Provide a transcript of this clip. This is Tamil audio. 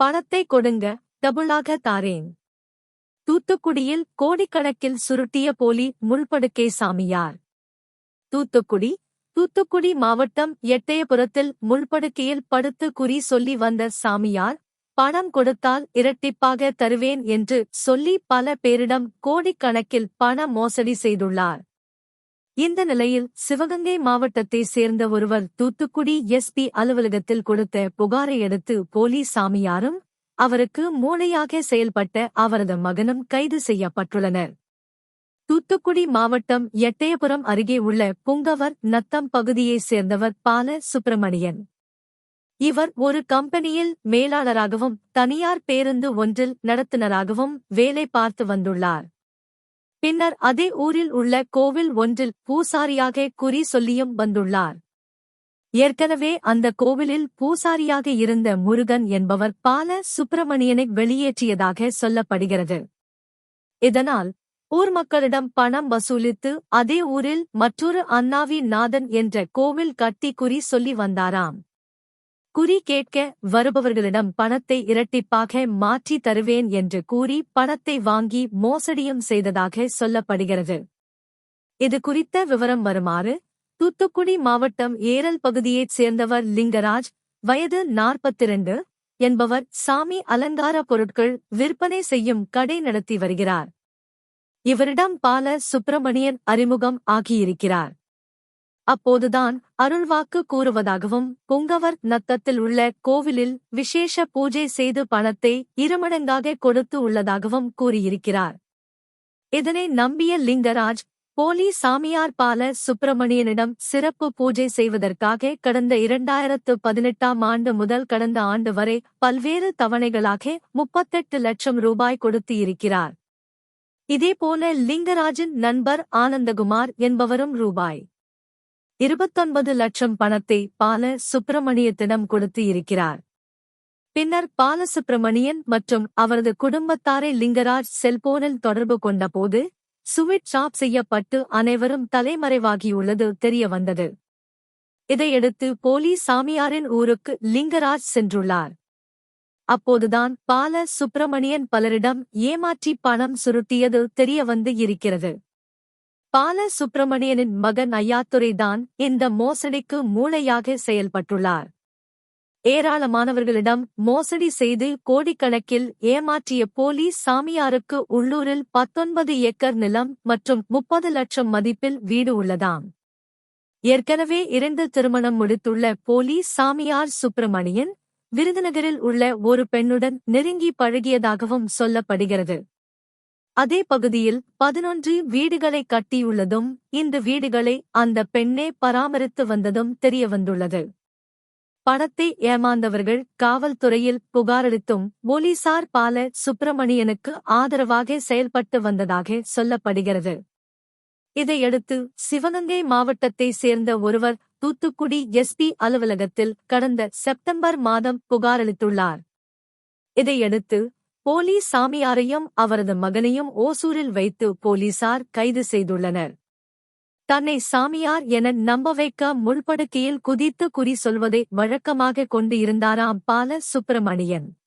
பணத்தை கொடுங்க டபுளாக தாரேன். தூத்துக்குடியில் கோடிக்கணக்கில் சுருட்டிய போலி முள்படுக்கை சாமியார். தூத்துக்குடி தூத்துக்குடி மாவட்டம் எட்டயபுரத்தில் முள்படுக்கையில் படுத்து குறி சொல்லி வந்த சாமியார் பணம் கொடுத்தால் இரட்டிப்பாக தருவேன் என்று சொல்லி பல பேரிடம் கோடிக்கணக்கில் பண மோசடி செய்துள்ளார். இந்த நிலையில் சிவகங்கை மாவட்டத்தை சேர்ந்த ஒருவர் தூத்துக்குடி எஸ்பி அலுவலகத்தில் கொடுத்த புகாரை அடுத்து போலீஸ் சாமியாரும் அவருக்கு மூளையாக செயல்பட்ட அவரது மகனும் கைது செய்யப்பட்டுள்ளனர். தூத்துக்குடி மாவட்டம் எட்டயபுரம் அருகே உள்ள புங்கவர் நத்தம் பகுதியைச் சேர்ந்தவர் பால சுப்பிரமணியன். இவர் ஒரு கம்பெனியில் மேலாளராகவும் தனியார் பேருந்து ஒன்றில் நடத்துனராகவும் வேலை பார்த்து வந்துள்ளார். பின்னர் அதே ஊரில் உள்ள கோவில் ஒன்றில் பூசாரியாக குறி சொல்லியும் வந்துள்ளார். ஏற்கனவே அந்த கோவிலில் பூசாரியாக இருந்த முருகன் என்பவர் பால சுப்பிரமணியனை வெளியேற்றியதாக சொல்லப்படுகிறது. இதனால் ஊர் மக்களிடம் பணம் வசூலித்து அதே ஊரில் மற்றொரு அண்ணாவி நாதன் என்ற கோவில் கட்டி குறி சொல்லி வந்தாராம். குறி கேட்க வருபவர்களிடம் பணத்தை இரட்டிப்பாக மாற்றி தருவேன் என்று கூறி பணத்தை வாங்கி மோசடியும் செய்ததாக சொல்லப்படுகிறது. இது குறித்த விவரம் வருமாறு தூத்துக்குடி மாவட்டம் ஏரல் பகுதியைச் சேர்ந்தவர் லிங்கராஜ் வயது நாற்பத்திரண்டு என்பவர் சாமி அலங்கார பொருட்கள் விற்பனை செய்யும் கடை நடத்தி வருகிறார். இவரிடம் பால சுப்பிரமணியன் அறிமுகம் ஆகியிருக்கிறார். அப்போதுதான் அருள்வாக்கு கூறுவதாகவும் புங்கவர் நத்தத்தில் உள்ள கோவிலில் விசேஷ பூஜை செய்து பணத்தை இருமடங்காக கொடுத்து உள்ளதாகவும் கூறியிருக்கிறார். இதனை நம்பிய லிங்கராஜ் போலி சாமியார் பால சுப்பிரமணியனிடம் சிறப்பு பூஜை செய்வதற்காக கடந்த இரண்டாயிரத்து பதினெட்டாம் ஆண்டு முதல் கடந்த ஆண்டு வரை பல்வேறு தவணைகளாக முப்பத்தெட்டு லட்சம் ரூபாய் கொடுத்து இருக்கிறார் இதேபோல லிங்கராஜின் நண்பர் ஆனந்தகுமார் என்பவரும் ரூபாய் இருபத்தொன்பது லட்சம் பணத்தை பால சுப்பிரமணியத்திடம் கொடுத்து இருக்கிறார். பின்னர் பாலசுப்பிரமணியன் மற்றும் அவரது குடும்பத்தாரை லிங்கராஜ் செல்போனில் தொடர்பு கொண்டபோது சுவிட்ச் ஆப் செய்யப்பட்டு அனைவரும் தலைமறைவாகியுள்ளது தெரிய வந்தது. இதையடுத்து போலி சாமியாரின் ஊருக்கு லிங்கராஜ் சென்றுள்ளார். அப்போதுதான் பால சுப்பிரமணியன் பலரிடம் ஏமாற்றி பணம் சுருட்டியது தெரியவந்து இருக்கிறது. பால சுப்பிரமணியனின் மகன் ஐயாத்துரைதான் இந்த மோசடிக்கு மூளையாக செயல்பட்டுள்ளார். ஏராளமானவர்களிடம் மோசடி செய்து கோடிக்கணக்கில் ஏமாற்றிய போலீஸ் சாமியாருக்கு உள்ளூரில் பத்தொன்பது ஏக்கர் நிலம் மற்றும் முப்பது லட்சம் மதிப்பில் வீடு உள்ளதாம். ஏற்கனவே இரண்டு திருமணம் முடித்துள்ள போலீஸ் சாமியார் சுப்பிரமணியன் விருதுநகரில் உள்ள ஒரு பெண்ணுடன் நெருங்கி பழகியதாகவும் சொல்லப்படுகிறது. அதே பகுதியில் பதினொன்று வீடுகளை கட்டியுள்ளதும் இந்த வீடுகளை அந்த பெண்ணே பராமரித்து வந்ததும் தெரியவந்துள்ளது பணத்தை ஏமாந்தவர்கள் காவல்துறையில் புகாரளித்தும் போலீசார் பால சுப்பிரமணியனுக்கு ஆதரவாக செயல்பட்டு வந்ததாக சொல்லப்படுகிறது. இதையடுத்து சிவகங்கை மாவட்டத்தைச் சேர்ந்த ஒருவர் தூத்துக்குடி எஸ்பி அலுவலகத்தில் கடந்த செப்டம்பர் மாதம் புகாரளித்துள்ளார் இதையடுத்து போலீஸ் சாமியாரையும் அவரது மகனையும் ஓசூரில் வைத்து போலீசார் கைது செய்துள்ளனர். தன்னை சாமியார் என நம்ப வைக்க முள்படுக்கையில் குதித்து குறி சொல்வதை வழக்கமாக கொண்டு இருந்தாராம் பால சுப்பிரமணியன்